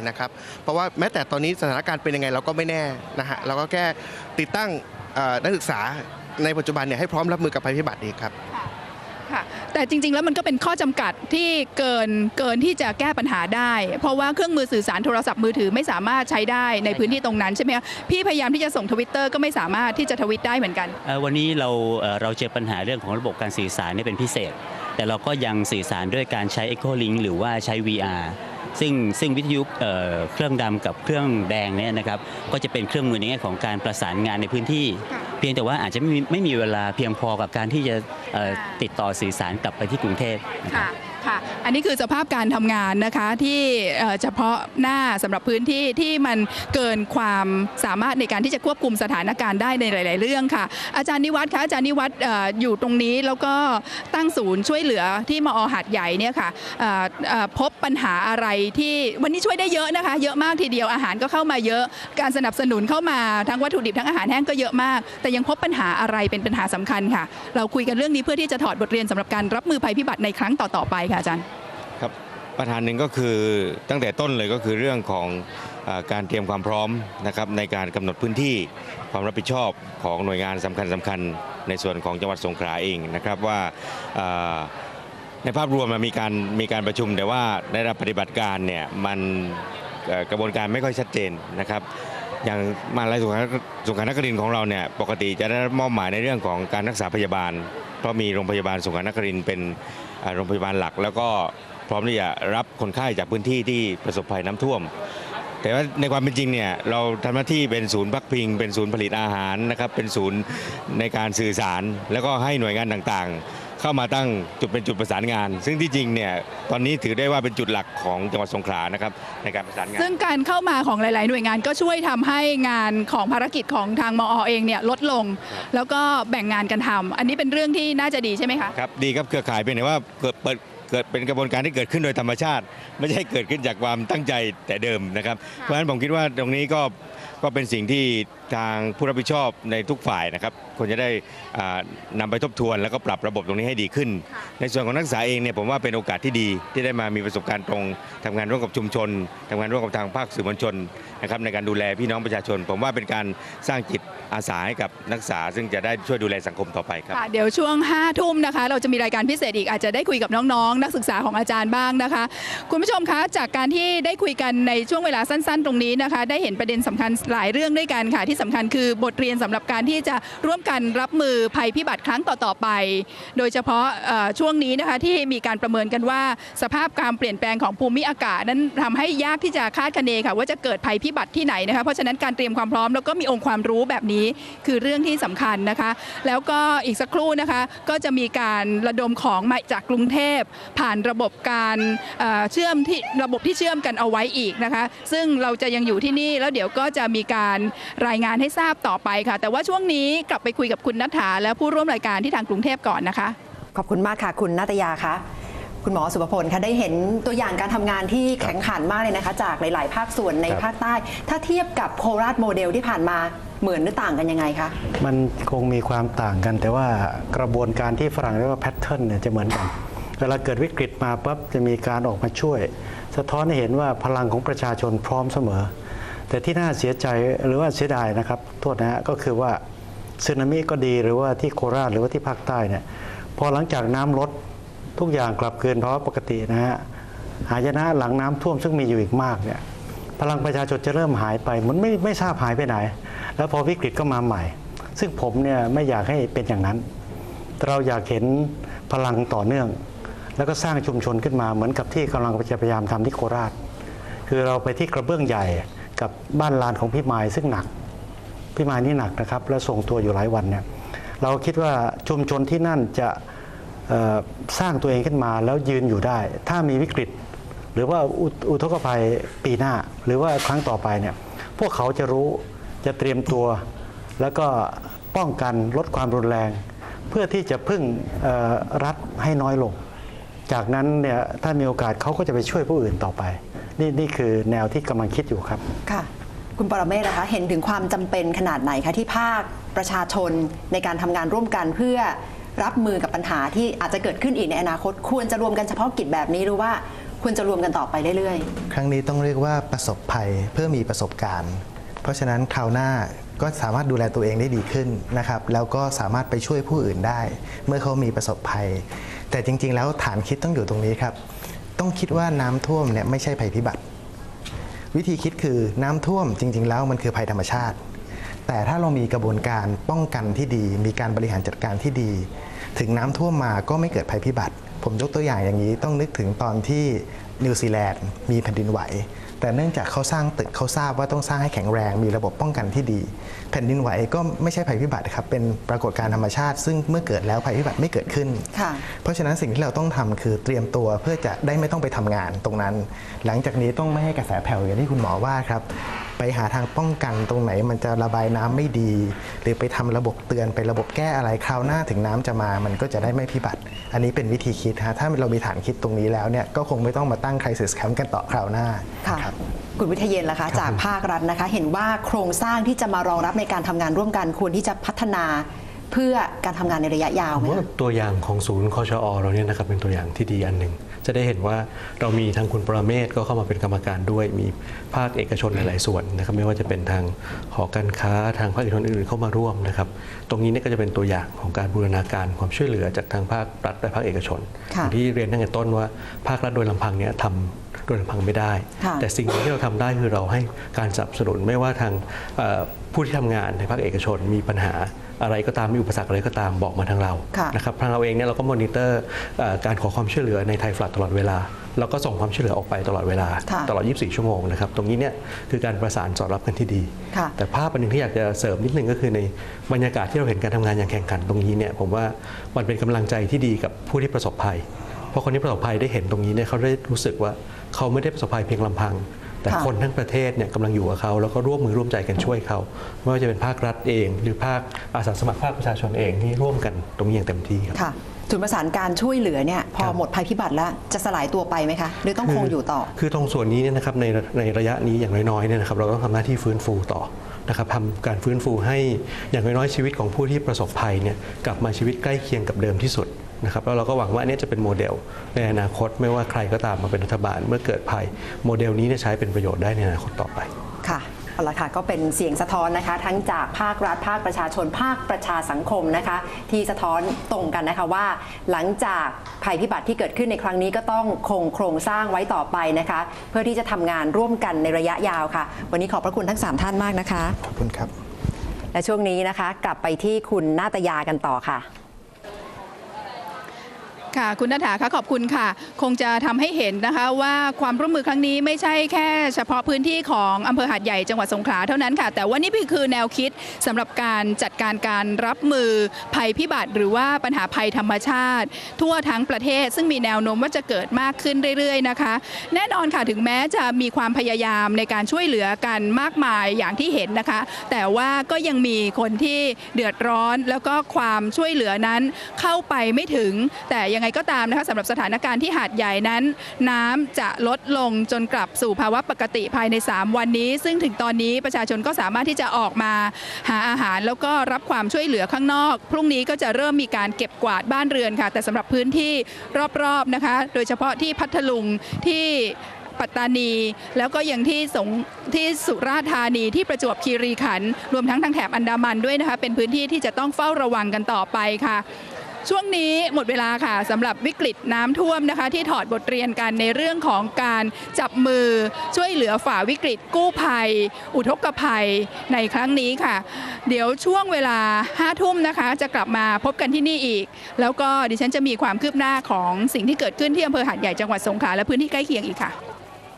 นะครับเพราะว่าแม้แต่ตอนนี้สถานการณ์เป็นยังไงเราก็ไม่แน่นะฮะเราก็แค่ติดตั้งเอ่อนักศึกษาในปัจจุบันเนี่ยให้พร้อมรับมือกับภัยพิบัติอีกครับค่ะแต่จริงๆ แล้วมันก็เป็นข้อจำกัดที่เกินเกินที่จะแก้ปัญหาได้ เพราะว่าเครื่องมือสื่อสารโทรศัพท์มือถือไม่สามารถใช้ได้ในพื้นที่ตรงนั้นใช่ไหมคะพี่พยายามที่จะส่งทวิตเตอร์ก็ไม่สามารถที่จะทวิตได้เหมือนกันเอ่อวันนี้เราเอ่อเราเจอปัญหาเรื่องของระบบการสื่อสารเนี่ยเป็นพิเศษ แต่เราก็ยังสื่อสารด้วยการใช้ Echo Link หรือว่าใช้ VR ซึ่งซึ่งวิทยุเอ่อเครื่องดำกับเครื่องแดงเนี่ยนะครับก็จะเป็นเครื่องมือในแง่ของการประสานงานในพื้นที่ค่ะเพียงแต่ว่าอาจจะไม่มีไม่มีเวลาเพียงพอกับการที่จะเอ่อค่ะติดต่อสื่อสารกลับไปที่กรุงเทพนะครับ ค่ะ อันนี้คือสภาพการทำงานนะคะที่เฉพาะหน้าสำหรับพื้นที่ที่มันเกินความสามารถในการที่จะควบคุมสถานการณ์ได้ในหลาย ๆ เรื่องค่ะ อาจารย์นิวัฒน์คะอาจารย์นิวัฒน์อยู่ตรงนี้แล้วก็ตั้งศูนย์ช่วยเหลือที่มอหาดใหญ่เนี่ยค่ะพบปัญหาอะไรที่วันนี้ช่วยได้เยอะนะคะ เยอะมากทีเดียวอาหารก็เข้ามาเยอะ การสนับสนุนเข้ามาทั้งวัตถุดิบทั้งอาหารแห้งก็เยอะมาก แต่ยังพบปัญหาอะไรเป็นปัญหาสำคัญค่ะ เราคุยกันเรื่องนี้เพื่อที่จะถอดบทเรียนสำหรับการรับมือภัยพิบัติในครั้งต่อ ๆ ไปคะอาจารย์ครับปัญหานหนึ่งก็คือตั้งแต่ต้นเลยก็คือเรื่องของอการเตรียมความพร้อมนะครับในการกำหนดพื้นที่ความรับผิดชอบของหน่วยงานสำคัญสำคัญในส่วนของจังหวัดสงขลาเองนะครับว่าในภาพรวมมันมีการมีการประชุมแต่ว่าในระดับปฏิบัติการเนี่ยมันกระบวนการไม่ค่อยชัดเจนนะครับอย่างมาลัยสงขสงขลานครินทร์ของเราเนี่ยปกติจะได้รับมอบหมายในเรื่องของการรักษาพยาบาล เพราะมีโรงพยาบาลสงขลานครินทร์เป็น โรงพยาบาลหลัก แล้วก็พร้อมที่จะรับคนไข้จากพื้นที่ที่ประสบภัยน้ำท่วม แต่ว่าในความเป็นจริงเนี่ยเราทำหน้าที่เป็นศูนย์พักพิง เป็นศูนย์ผลิตอาหารนะครับเป็นศูนย์ในการสื่อสาร แล้วก็ให้หน่วยงานต่างๆ เข้ามาตั้งจุดเป็นจุดประสานงาน ซึ่งที่จริงเนี่ยตอนนี้ถือได้ว่าเป็นจุดหลักของจังหวัดสงขลานะครับในการประสานงาน ซึ่งการเข้ามาของหลาย ๆ หน่วยงานก็ช่วยทำให้งานของภารกิจของทางมอเองเนี่ยลดลง แล้วก็แบ่งงานกันทำอันนี้เป็นเรื่องที่น่าจะดีใช่ไหมคะครับดีครับเครือข่ายเป็นแต่ว่าเกิดเปิดเกิดเป็นกระบวนการที่เกิดขึ้นโดยธรรมชาติ ไม่ใช่เกิดขึ้นจากความตั้งใจแต่เดิมนะครับ เพราะฉะนั้นผมคิดว่าตรงนี้ก็ ก็เป็นสิ่งที่ทางผู้รับผิดชอบในทุกฝ่ายนะครับควรจะได้อ่านำไปทบทวน แล้วก็ปรับระบบตรงนี้ให้ดีขึ้นค่ะในส่วนของนักศึกษาเองเนี่ยผมว่าเป็นโอกาสที่ดีที่ได้มามีประสบการณ์ตรงทำงานร่วมกับชุมชนทำงานร่วมกับทางภาคสื่อมวลชนนะครับในการดูแลพี่น้องประชาชน ผมว่าเป็นการสร้างจิตอาสาให้กับนักศึกษา ซึ่งจะได้ช่วยดูแลสังคมต่อไปครับค่ะเดี๋ยวช่วง5้าทุ่มนะคะ เราจะมีรายการพิเศษอีกอาจจะได้คุยกับน้องๆ นักศึกษาของอาจารย์บ้างนะคะ คุณผู้ชมคะจากการที่ได้คุยกันในช่วงเวลาสั้น ๆ ตรงนี้นะคะ ได้เห็นประเด็นสำคัญหลายเรื่องด้วยกันค่ะ ที่สำคัญคือบทเรียนสำหรับการที่จะร่วมกันรับมือภัยพิบัติครั้งต่อๆไป โดยเฉพาะช่วงนี้นะคะที่มีการประเมินกันว่า สภาพการเปลี่ยนแปลงของภูมิอากาศ นั้นทำให้ยากที่จะคาดคะเนค่ะ ว่าจะเกิดภัยพิบัติที่ไหนนะคะเพราะฉะนั้นการเตรียมความพร้อมแล้วก็มีองค์ความรู้แบบนี้คือเรื่องที่สำคัญนะคะ แล้วก็อีกสักครู่นะคะก็จะมีการระดมของมาจากกรุงเทพ ผ่านระบบการเชื่อมที่ระบบที่เชื่อมกันเอาไว้อีกนะคะ ซึ่งเราจะยังอยู่ที่นี่แล้วเดี๋ยวก็จะมีการรายงานให้ทราบต่อไปค่ะ แต่ว่าช่วงนี้กลับไปคุยกับคุณนัฐาและผู้ร่วมรายการที่ทางกรุงเทพก่อนนะคะ ขอบคุณมากค่ะ คุณนาตยาคะคุณหมอสุภพลคะได้เห็นตัวอย่างการทำงานที่แข็งขันมากเลยนะคะ จากหลาย ๆ ภาคส่วนในครับภาคใต้ ถ้าเทียบกับโคราชโมเดลที่ผ่านมาเหมือนหรือต่างกันยังไงคะมันคงมีความต่างกัน แต่ว่ากระบวนการที่ฝรั่งเรียกว่าแพทเทิร์นเนี่ยจะเหมือนกัน เวลาเกิดวิกฤตมาปั๊บจะมีการออกมาช่วย สะท้อนให้เห็นว่าพลังของประชาชนพร้อมเสมอ แต่ที่น่าเสียใจหรือว่าเสียดายนะครับโทษนะฮะก็คือว่าสึนามิก็ดีหรือว่าที่โคราชหรือว่าที่ภาคใต้เนี่ยพอหลังจากน้ำลดทุกอย่างกลับคืนภาวะปกตินะฮะหายนะหลังน้ำท่วมซึ่งมีอยู่อีกมากเนี่ยพลังประชาชนจะเริ่มหายไปมันไม่ไม่ทราบหายไปไหน แล้วพอวิกฤตก็มาใหม่ ซึ่งผมเนี่ยไม่อยากให้เป็นอย่างนั้น เราอยากเห็นพลังต่อเนื่อง แล้วก็สร้างชุมชนขึ้นมาเหมือนกับที่กำลังจะพยายามทำที่โคราช คือเราไปที่กระเบื้องใหญ่ กับบ้านลานของพี่มายซึ่งหนักพี่มายนี่หนักนะครับ และส่งตัวอยู่หลายวันเนี่ยเราคิดว่าชุมชนที่นั่นจะสร้างตัวเองขึ้นมาแล้วยืนอยู่ได้ ถ้ามีวิกฤต หรือว่าอุอุทกภัยปีหน้า หรือว่าครั้งต่อไปเนี่ยพวกเขาจะรู้จะเตรียมตัว แล้วก็ป้องกันลดความรุนแรง เพื่อที่จะพึ่งรัฐให้น้อยลง จากนั้นเนี่ยถ้ามีโอกาสเขาก็จะไปช่วยผู้อื่นต่อไป นี่นี่คือแนวที่กำลังคิดอยู่ครับ ค่ะ คุณปรเมศนะคะ เห็นถึงความจำเป็นขนาดไหนคะที่ภาคประชาชนในการทำงานร่วมกันเพื่อรับมือกับปัญหาที่อาจจะเกิดขึ้นอีกในอนาคต ควรจะรวมกันเฉพาะกิจแบบนี้หรือว่าควรจะรวมกันต่อไปเรื่อยครั้งนี้ต้องเรียกว่าประสบภัยเพื่อมีประสบการณ์ เพราะฉะนั้นคราวหน้าก็สามารถดูแลตัวเองได้ดีขึ้นนะครับ แล้วก็สามารถไปช่วยผู้อื่นได้ เมื่อเขามีประสบภัย แต่จริง ๆ แล้วฐานคิดต้องอยู่ตรงนี้ครับ ต้องคิดว่าน้ำท่วมเนี่ยไม่ใช่ภัยพิบัติ วิธีคิดคือน้ำท่วมจริง ๆ แล้วมันคือภัยธรรมชาติ แต่ถ้าเรามีกระบวนการป้องกันที่ดี มีการบริหารจัดการที่ดี ถึงน้ำท่วมมาก็ไม่เกิดภัยพิบัติ ผมยกตัวอย่างอย่างนี้ต้องนึกถึงตอนที่ นิวซีแลนด์มีแผ่นดินไหว แต่เนื่องจากเขาสร้างตึกเขาทราบว่าต้องสร้างให้แข็งแรง มีระบบป้องกันที่ดี แผ่นดินไหวก็ไม่ใช่ภัยพิบัติครับเป็นปรากฏการณ์ธรรมชาติ ซึ่งเมื่อเกิดแล้วภัยพิบัติไม่เกิดขึ้นค่ะเพราะฉะนั้นสิ่งที่เราต้องทำคือเตรียมตัวเพื่อจะได้ไม่ต้องไปทำงานตรงนั้น หลังจากนี้ต้องไม่ให้กระแสแผ่วอย่างที่คุณหมอว่าครับ ไปหาทางป้องกันตรงไหนมันจะระบายน้ำไม่ดี หรือไปทำระบบเตือนไประบบแก้อะไรคราวหน้าถึงน้ำจะมา มันก็จะได้ไม่พิบัติ อันนี้เป็นวิธีคิดฮะถ้าเรามีฐานคิดตรงนี้แล้วเนี่ยก็คงไม่ต้องมาตั้ง crisis camp กันต่อคราวหน้าค่ะครับคุณวิทยเยนล่ะคะ จากภาครัฐนะคะ เห็นว่าโครงสร้างที่จะมารองรับในการทำงานร่วมกันควรที่จะพัฒนา เพื่อการทำงานในระยะยาวผมไหมว่าคะตัวอย่างของศูนย์คชอเราเนี่ยนะครับเป็นตัวอย่างที่ดีอันหนึ่งจะได้เห็นว่าเรามีทางคุณประเมศก็เข้ามาเป็นกรรมการด้วย มีภาคเอกชนหลายๆส่วนนะครับไม่ว่าจะเป็นทางหอการค้าทางภาคเอกชนอื่นๆเข้ามาร่วมนะครับตรงนี้เนี่ยก็จะเป็นตัวอย่างของการบูรณาการความช่วยเหลือจากทางภาครัฐและภาคเอกชนค่ะอย่างที่เรียนตั้งแต่ต้นว่าภาครัฐโดยลำพังเนี่ยทำ โดยลำพังไม่ได้ค่ะแต่สิ่งที่เราทำได้คือเราให้การสนับสนุนไม่ว่าทางเอ่อผู้ที่ทำงานในภาคเอกชนมีปัญหาอะไรก็ตามมีอุปสรรคอะไรก็ตามบอกมาทางเราค่ะนะครับทางเราเองเนี่ยเราก็มอนิเตอร์เอ่อการขอความช่วยเหลือในไทยฟลัดตลอดเวลาเราก็ส่งความช่วยเหลือออกไปตลอดเวลาค่ะตลอด 24 ชั่วโมงนะครับ ตรงนี้เนี่ยคือการประสานสอดรับกันที่ดีค่ะแต่ภาพอันหนึงที่อยากจะเสริมนิดนึงก็คือในบรรยากาศที่เราเห็นการทำงานอย่างแข่งขันตรงนี้เนี่ยผมว่ามันเป็นกำลังใจที่ดีกับผู้ที่ประสบภัย เพราะคนที่ประสบภัยได้เห็นตรงนี้เนี่ยเขาได้รู้สึกว่าเขาไม่ได้ประสบภัยเพียงลำพัง แต่ค่ะคนทั้งประเทศเนี่ยกำลังอยู่กับเขาแล้วก็ร่วมมือร่วมใจกันช่วยเขาไม่ว่าจะเป็นภาครัฐเอง หรือภาคอาสาสมัครภาคประชาชนเองที่ร่วมกันตรงนี้อย่างเต็มที่ครับค่ะศูนย์ประสานการช่วยเหลือเนี่ยพอครับหมดภัยพิบัติแล้วจะสลายตัวไปไหมคะ หรือต้องคงอยู่ต่อ คือตรงส่วนนี้เนี่ยนะครับในในระยะนี้อย่างน้อยๆเนี่ยนะครับเราต้องทำหน้าที่ฟื้นฟูต่อนะครับทำการฟื้นฟูให้อย่างน้อยๆชีวิตของผู้ที่ประสบภัยเนี่ยกลับมาชีวิตใกล้เคียงกับเดิมที่สุด นะครับแล้วเราก็หวังว่าอันนี้จะเป็นโมเดลในอนาคตไม่ว่าใครก็ตามมาเป็นรัฐบาลเมื่อเกิดภัยโมเดลนี้เนี่ยใช้เป็นประโยชน์ได้ในอนาคตต่อไปค่ะเอาละค่ะก็เป็นเสียงสะท้อนนะคะ ทั้งจากภาครัฐภาคประชาชนภาคประชาสังคมนะคะ ที่สะท้อนตรงกันนะคะว่า หลังจากภัยพิบัติที่เกิดขึ้นในครั้งนี้ก็ต้องคงโครงสร้างไว้ต่อไปนะคะ เพื่อที่จะทำงานร่วมกันในระยะยาวค่ะ วันนี้ขอบพระคุณทั้ง 3 ท่านมากนะคะขอบคุณครับ และช่วงนี้นะคะ กลับไปที่คุณนาตยากันต่อค่ะ ค่ะ คุณนัฐาคะขอบคุณค่ะ คงจะทำให้เห็นนะคะว่าความร่วมมือครั้งนี้ไม่ใช่แค่เฉพาะพื้นที่ของอำเภอหาดใหญ่จังหวัดสงขลาเท่านั้นค่ะ แต่ว่านี่คือแนวคิดสำหรับการจัดการการรับมือภัยพิบัติ หรือว่าปัญหาภัยธรรมชาติ ทั่วทั้งประเทศ ซึ่งมีแนวโน้มว่าจะเกิดมากขึ้นเรื่อยๆนะคะ แน่นอนค่ะถึงแม้จะมีความพยายามในการช่วยเหลือกันมากมายอย่างที่เห็นนะคะ แต่ว่าก็ยังมีคนที่เดือดร้อนแล้วก็ความช่วยเหลือนั้นเข้าไปไม่ถึงแต่ยังไงก็ตามนะคะสำหรับสถานการณ์ที่หาดใหญ่นั้น น้ำจะลดลงจนกลับสู่ภาวะปกติภายใน 3 วันนี้ ซึ่งถึงตอนนี้ประชาชนก็สามารถที่จะออกมาหาอาหารแล้วก็รับความช่วยเหลือข้างนอก พรุ่งนี้ก็จะเริ่มมีการเก็บกวาดบ้านเรือนค่ะ แต่สำหรับพื้นที่รอบๆนะคะ โดยเฉพาะที่พัทลุงที่ปัตตานี แล้วก็ยังที่สงที่สุราษฎร์ธานีที่ประจวบคีรีขันธ์รวมทั้งทางแถบอันดามันด้วยนะคะ เป็นพื้นที่ที่จะต้องเฝ้าระวังกันต่อไปค่ะ ช่วงนี้หมดเวลาค่ะสำหรับวิกฤตน้ำท่วมนะคะ ที่ถอดบทเรียนกันในเรื่องของการจับมือช่วยเหลือฝ่าวิกฤตกู้ภัย อุทกภัยในครั้งนี้ค่ะ เดี๋ยวช่วงเวลาห้าทุ่มนะคะ จะกลับมาพบกันที่นี่อีก แล้วก็ดิฉันจะมีความคืบหน้าของสิ่งที่เกิดขึ้นที่อำเภอหาดใหญ่จังหวัดสงขลาและพื้นที่ใกล้เคียงอีกค่ะ